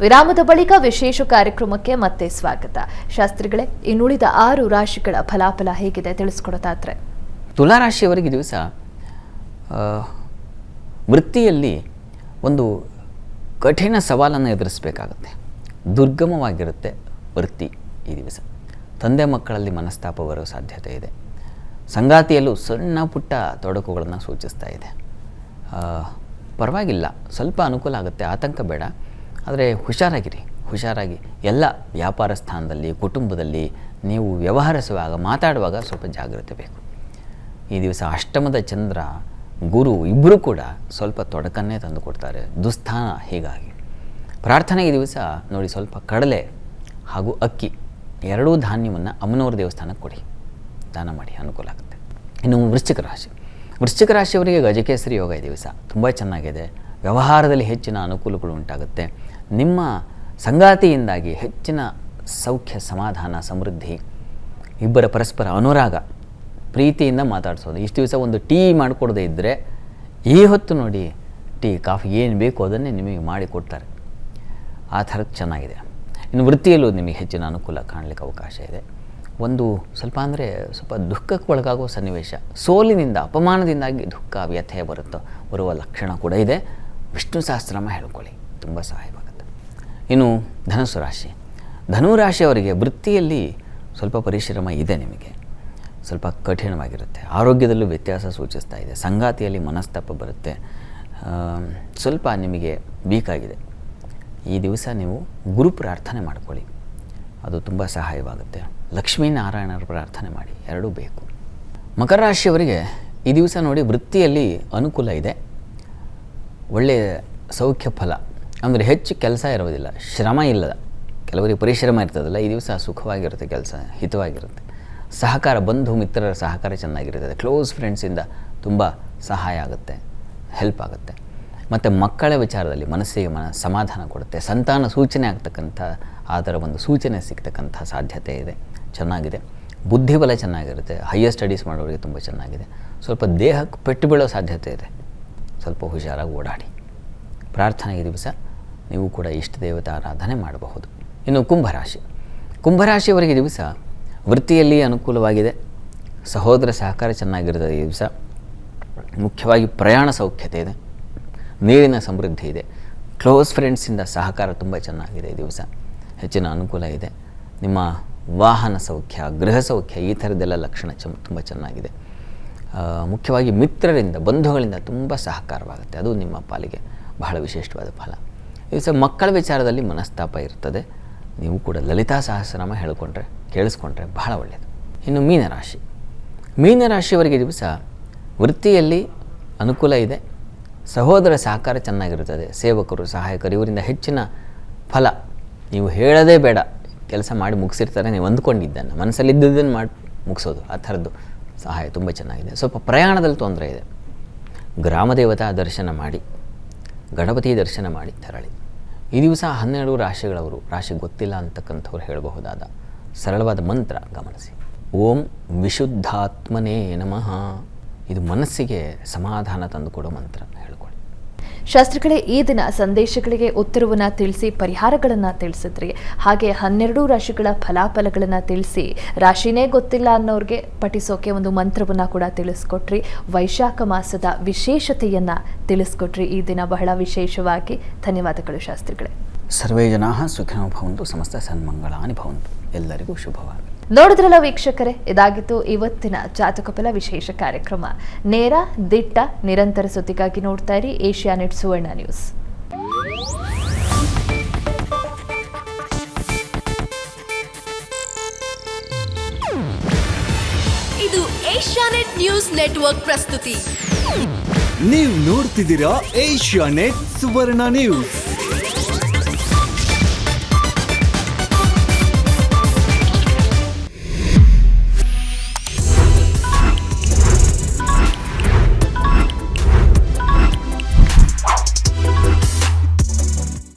ವಿರಾಮದ ಬಳಿಕ ವಿಶೇಷ ಕಾರ್ಯಕ್ರಮಕ್ಕೆ ಮತ್ತೆ ಸ್ವಾಗತ. ಶಾಸ್ತ್ರಿಗಳೇ, ಇನ್ನುಳಿದ ಆರು ರಾಶಿಗಳ ಫಲಾಫಲ ಹೇಗಿದೆ ತಿಳಿಸ್ಕೊಡೋದಾದ್ರೆ ತುಲಾ ರಾಶಿಯವರಿಗೆ ದಿವಸ ವೃತ್ತಿಯಲ್ಲಿ ಒಂದು ಕಠಿಣ ಸವಾಲನ್ನು ಎದುರಿಸಬೇಕಾಗುತ್ತೆ. ದುರ್ಗಮವಾಗಿರುತ್ತೆ ವೃತ್ತಿ ಈ ದಿವಸ. ತಂದೆ ಮಕ್ಕಳಲ್ಲಿ ಮನಸ್ತಾಪ ಬರೋ ಸಾಧ್ಯತೆ ಇದೆ. ಸಂಗಾತಿಯಲ್ಲೂ ಸಣ್ಣ ಪುಟ್ಟ ತೊಡಕುಗಳನ್ನು ಸೂಚಿಸ್ತಾ ಇದೆ. ಪರವಾಗಿಲ್ಲ, ಸ್ವಲ್ಪ ಅನುಕೂಲ ಆಗುತ್ತೆ, ಆತಂಕ ಬೇಡ. ಆದರೆ ಹುಷಾರಾಗಿರಿ, ಹುಷಾರಾಗಿ. ಎಲ್ಲ ವ್ಯಾಪಾರ ಸ್ಥಾನದಲ್ಲಿ, ಕುಟುಂಬದಲ್ಲಿ ನೀವು ವ್ಯವಹರಿಸುವಾಗ, ಮಾತಾಡುವಾಗ ಸ್ವಲ್ಪ ಜಾಗ್ರತೆ ಬೇಕು. ಈ ದಿವಸ ಅಷ್ಟಮದ ಚಂದ್ರ, ಗುರು ಇಬ್ಬರೂ ಕೂಡ ಸ್ವಲ್ಪ ತೊಡಕನ್ನೇ ತಂದು ಕೊಡ್ತಾರೆ. ದುಸ್ಥಾನ ಹೀಗಾಗಿ. ಪ್ರಾರ್ಥನೆ ಈ ದಿವಸ ನೋಡಿ ಸ್ವಲ್ಪ ಕಡಲೆ ಹಾಗೂ ಅಕ್ಕಿ ಎರಡೂ ಧಾನ್ಯವನ್ನು ಅಮ್ಮನವ್ರ ದೇವಸ್ಥಾನಕ್ಕೆ ಕೊಡಿ. ದಾನ ಮಾಡಿ, ಅನುಕೂಲ ಆಗುತ್ತೆ. ಇನ್ನು ವೃಶ್ಚಿಕ ರಾಶಿ. ವೃಶ್ಚಿಕ ರಾಶಿಯವರಿಗೆ ಗಜಕೇಸರಿ ಯೋಗ ಈ ದಿವಸ ತುಂಬ ಚೆನ್ನಾಗಿದೆ. ವ್ಯವಹಾರದಲ್ಲಿ ಹೆಚ್ಚಿನ ಅನುಕೂಲಗಳು ಉಂಟಾಗುತ್ತೆ. ನಿಮ್ಮ ಸಂಗಾತಿಯಿಂದಾಗಿ ಹೆಚ್ಚಿನ ಸೌಖ್ಯ, ಸಮಾಧಾನ, ಸಮೃದ್ಧಿ, ಇಬ್ಬರ ಪರಸ್ಪರ ಅನುರಾಗ, ಪ್ರೀತಿಯಿಂದ ಮಾತಾಡಿಸೋದು. ಇಷ್ಟು ದಿವಸ ಒಂದು ಟೀ ಮಾಡಿಕೊಡದೇ ಇದ್ದರೆ ಈ ಹೊತ್ತು ನೋಡಿ ಟೀ, ಕಾಫಿ ಏನು ಬೇಕು ಅದನ್ನೇ ನಿಮಗೆ ಮಾಡಿಕೊಡ್ತಾರೆ ಆ ಥರದ್ದು ಚೆನ್ನಾಗಿದೆ. ಇನ್ನು ವೃತ್ತಿಯಲ್ಲೂ ನಿಮಗೆ ಹೆಚ್ಚಿನ ಅನುಕೂಲ ಕಾಣಲಿಕ್ಕೆ ಅವಕಾಶ ಇದೆ. ಒಂದು ಸ್ವಲ್ಪ ಅಂದರೆ ಸ್ವಲ್ಪ ದುಃಖಕ್ಕೆ ಒಳಗಾಗುವ ಸನ್ನಿವೇಶ. ಸೋಲಿನಿಂದ, ಅಪಮಾನದಿಂದಾಗಿ ದುಃಖ, ವ್ಯಥೆ ಬರುತ್ತೋ, ಬರುವ ಲಕ್ಷಣ ಕೂಡ ಇದೆ. ವಿಷ್ಣು ಸಹಸ್ರನಾಮ ಹೇಳ್ಕೊಳ್ಳಿ. ತುಂಬ ಸಹಾಯವಾಗುತ್ತೆ ಇನ್ನು ಧನುಸು ರಾಶಿ. ಧನು ರಾಶಿಯವರಿಗೆ ವೃತ್ತಿಯಲ್ಲಿ ಸ್ವಲ್ಪ ಪರಿಶ್ರಮ ಇದೆ ನಿಮಗೆ. ಸ್ವಲ್ಪ ಕಠಿಣವಾಗಿರುತ್ತೆ. ಆರೋಗ್ಯದಲ್ಲೂ ವ್ಯತ್ಯಾಸ ಸೂಚಿಸ್ತಾ ಇದೆ. ಸಂಗಾತಿಯಲ್ಲಿ ಮನಸ್ತಾಪ ಬರುತ್ತೆ. ಸ್ವಲ್ಪ ನಿಮಗೆ ವೀಕಾಗಿದೆ ಈ ದಿವಸ ನೀವು ಗುರು ಪ್ರಾರ್ಥನೆ ಮಾಡ್ಕೊಳ್ಳಿ. ಅದು ತುಂಬ ಸಹಾಯವಾಗುತ್ತೆ. ಲಕ್ಷ್ಮೀನಾರಾಯಣರ ಪ್ರಾರ್ಥನೆ ಮಾಡಿ. ಎರಡೂ ಬೇಕು. ಮಕರ ರಾಶಿಯವರಿಗೆ ಈ ದಿವಸ ನೋಡಿ ವೃತ್ತಿಯಲ್ಲಿ ಅನುಕೂಲ ಇದೆ. ಒಳ್ಳೆಯ ಸೌಖ್ಯ ಫಲ. ಅಂದರೆ ಹೆಚ್ಚು ಕೆಲಸ ಇರೋದಿಲ್ಲ, ಶ್ರಮ ಇಲ್ಲದ. ಕೆಲವರಿಗೆ ಪರಿಶ್ರಮ ಇರ್ತದಲ್ಲ, ಈ ದಿವಸ ಸುಖವಾಗಿರುತ್ತೆ ಕೆಲಸ, ಹಿತವಾಗಿರುತ್ತೆ. ಸಹಕಾರ, ಬಂಧು ಮಿತ್ರರ ಸಹಕಾರ ಚೆನ್ನಾಗಿರ್ತದೆ. ಕ್ಲೋಸ್ ಫ್ರೆಂಡ್ಸಿಂದ ತುಂಬ ಸಹಾಯ ಆಗುತ್ತೆ ಹೆಲ್ಪ್ ಆಗುತ್ತೆ. ಮತ್ತು ಮಕ್ಕಳ ವಿಚಾರದಲ್ಲಿ ಮನಸ್ಸಿಗೆ ಮನ ಸಮಾಧಾನ ಕೊಡುತ್ತೆ. ಸಂತಾನ ಸೂಚನೆ ಆಗ್ತಕ್ಕಂಥ, ಆ ಒಂದು ಸೂಚನೆ ಸಿಗ್ತಕ್ಕಂಥ ಸಾಧ್ಯತೆ ಇದೆ. ಚೆನ್ನಾಗಿದೆ. ಬುದ್ಧಿಬಲ ಚೆನ್ನಾಗಿರುತ್ತೆ. ಹೈಯರ್ ಸ್ಟಡೀಸ್ ಮಾಡೋರಿಗೆ ತುಂಬ ಚೆನ್ನಾಗಿದೆ. ಸ್ವಲ್ಪ ದೇಹಕ್ಕೆ ಪೆಟ್ಟು ಬೀಳೋ ಸಾಧ್ಯತೆ ಇದೆ. ಸ್ವಲ್ಪ ಹುಷಾರಾಗಿ ಓಡಾಡಿ. ಪ್ರಾರ್ಥನೆ ಈ ದಿವಸ. ನೀವು ಕೂಡ ಇಷ್ಟ ದೇವತಾ ಆರಾಧನೆ ಮಾಡಬಹುದು. ಇನ್ನು ಕುಂಭರಾಶಿ. ಕುಂಭರಾಶಿಯವರಿಗೆ ದಿವಸ ವೃತ್ತಿಯಲ್ಲಿ ಅನುಕೂಲವಾಗಿದೆ. ಸಹೋದರ ಸಹಕಾರ ಚೆನ್ನಾಗಿರ್ತದೆ ಈ ದಿವಸ. ಮುಖ್ಯವಾಗಿ ಪ್ರಯಾಣ ಸೌಖ್ಯತೆ ಇದೆ. ನೀರಿನ ಸಮೃದ್ಧಿ ಇದೆ. ಕ್ಲೋಸ್ ಫ್ರೆಂಡ್ಸಿಂದ ಸಹಕಾರ ತುಂಬ ಚೆನ್ನಾಗಿದೆ ಈ ದಿವಸ. ಹೆಚ್ಚಿನ ಅನುಕೂಲ ಇದೆ. ನಿಮ್ಮ ವಾಹನ ಸೌಖ್ಯ, ಗೃಹ ಸೌಖ್ಯ ಈ ಥರದ್ದೆಲ್ಲ ಲಕ್ಷಣ ಚ ತುಂಬ ಚೆನ್ನಾಗಿದೆ. ಮುಖ್ಯವಾಗಿ ಮಿತ್ರರಿಂದ, ಬಂಧುಗಳಿಂದ ತುಂಬ ಸಹಕಾರವಾಗುತ್ತೆ. ಅದು ನಿಮ್ಮ ಪಾಲಿಗೆ ಬಹಳ ವಿಶೇಷವಾದ ಫಲ. ದಿವಸ ಮಕ್ಕಳ ವಿಚಾರದಲ್ಲಿ ಮನಸ್ತಾಪ ಇರ್ತದೆ. ನೀವು ಕೂಡ ಲಲಿತಾ ಸಹಸ್ರನಾಮ ಹೇಳಿಕೊಂಡ್ರೆ, ಕೇಳಿಸ್ಕೊಂಡ್ರೆ ಬಹಳ ಒಳ್ಳೆಯದು ಇನ್ನು ಮೀನರಾಶಿ. ಮೀನರಾಶಿಯವರಿಗೆ ದಿವಸ ವೃತ್ತಿಯಲ್ಲಿ ಅನುಕೂಲ ಇದೆ. ಸಹೋದರ ಸಹಕಾರ ಚೆನ್ನಾಗಿರುತ್ತದೆ. ಸೇವಕರು, ಸಹಾಯಕರು, ಇವರಿಂದ ಹೆಚ್ಚಿನ ಫಲ ನೀವು ಹೇಳೋದೇ ಬೇಡ. ಕೆಲಸ ಮಾಡಿ ಮುಗಿಸಿರ್ತಾರೆ, ನೀವು ಅಂದ್ಕೊಂಡಿದ್ದನ್ನು. ಮನಸ್ಸಲ್ಲಿದ್ದದನ್ನು ಮಾಡಿ, ಮುಗಿಸೋದು, ಆ ಥರದ್ದು ಸಹಾಯ ತುಂಬ ಚೆನ್ನಾಗಿದೆ. ಸ್ವಲ್ಪ ಪ್ರಯಾಣದಲ್ಲಿ ತೊಂದರೆ ಇದೆ. ಗ್ರಾಮ ದೇವತಾ ದರ್ಶನ ಮಾಡಿ. ಗಣಪತಿ ದರ್ಶನ ಮಾಡಿ ತೆರಳಿ ಈ ದಿವಸ ಹನ್ನೆರಡು ರಾಶಿಗಳವರು, ರಾಶಿ ಗೊತ್ತಿಲ್ಲ ಅಂತಕ್ಕಂಥವ್ರು ಹೇಳಬಹುದಾದ ಸರಳವಾದ ಮಂತ್ರ ಗಮನಿಸಿ. ಓಂ ವಿಶುದ್ಧಾತ್ಮನೇ ನಮಃ. ಇದು ಮನಸ್ಸಿಗೆ ಸಮಾಧಾನ ತಂದುಕೊಡೋ ಮಂತ್ರ ಹೇಳ್ಕೊಳ್ಳಿ. ಶಾಸ್ತ್ರಿಗಳೇ, ಈ ದಿನ ಸಂದೇಶಗಳಿಗೆ ಉತ್ತರವನ್ನು ತಿಳಿಸಿ, ಪರಿಹಾರಗಳನ್ನು ತಿಳಿಸಿದ್ರಿ. ಹಾಗೆ ಹನ್ನೆರಡು ರಾಶಿಗಳ ಫಲಾಫಲಗಳನ್ನು ತಿಳಿಸಿ, ರಾಶಿನೇ ಗೊತ್ತಿಲ್ಲ ಅನ್ನೋರಿಗೆ ಪಠಿಸೋಕೆ ಒಂದು ಮಂತ್ರವನ್ನ ಕೂಡ ತಿಳಿಸ್ಕೊಟ್ರಿ. ವೈಶಾಖ ಮಾಸದ ವಿಶೇಷತೆಯನ್ನು ತಿಳಿಸ್ಕೊಟ್ರಿ. ಈ ದಿನ ಬಹಳ ವಿಶೇಷವಾಗಿ. ಧನ್ಯವಾದಗಳು ಶಾಸ್ತ್ರಿಗಳೇ. ಸರ್ವೇ ಜನಾ ಸುಖಿನೋ ಭವಂತು, ಸಮಸ್ತ ಸನ್ಮಂಗಳಾನಿ ಭವಂತು. ಎಲ್ಲರಿಗೂ ಶುಭವಾಗಲಿ. ನೋಡಿದ್ರಲ್ಲ ವೀಕ್ಷಕರೇ ಇದಾಗಿತ್ತು ಇವತ್ತಿನ ಜಾತಕಪಲ ವಿಶೇಷ ಕಾರ್ಯಕ್ರಮ. ನೇರ ದಿಟ್ಟ ನಿರಂತರ ಸುದ್ದಿಗಾಗಿ ನೋಡ್ತಾ ಇರಿ ಏಷ್ಯಾ ನೆಟ್ ಸುವರ್ಣ ನ್ಯೂಸ್. ಇದು ಏಷ್ಯಾನೆಟ್ ನ್ಯೂಸ್ ನೆಟ್ವರ್ಕ್ ಪ್ರಸ್ತುತಿ. ನೀವು ನೋಡ್ತಿದ್ದೀರಾ ಏಷ್ಯಾ ನೆಟ್ ಸುವರ್ಣ ನ್ಯೂಸ್.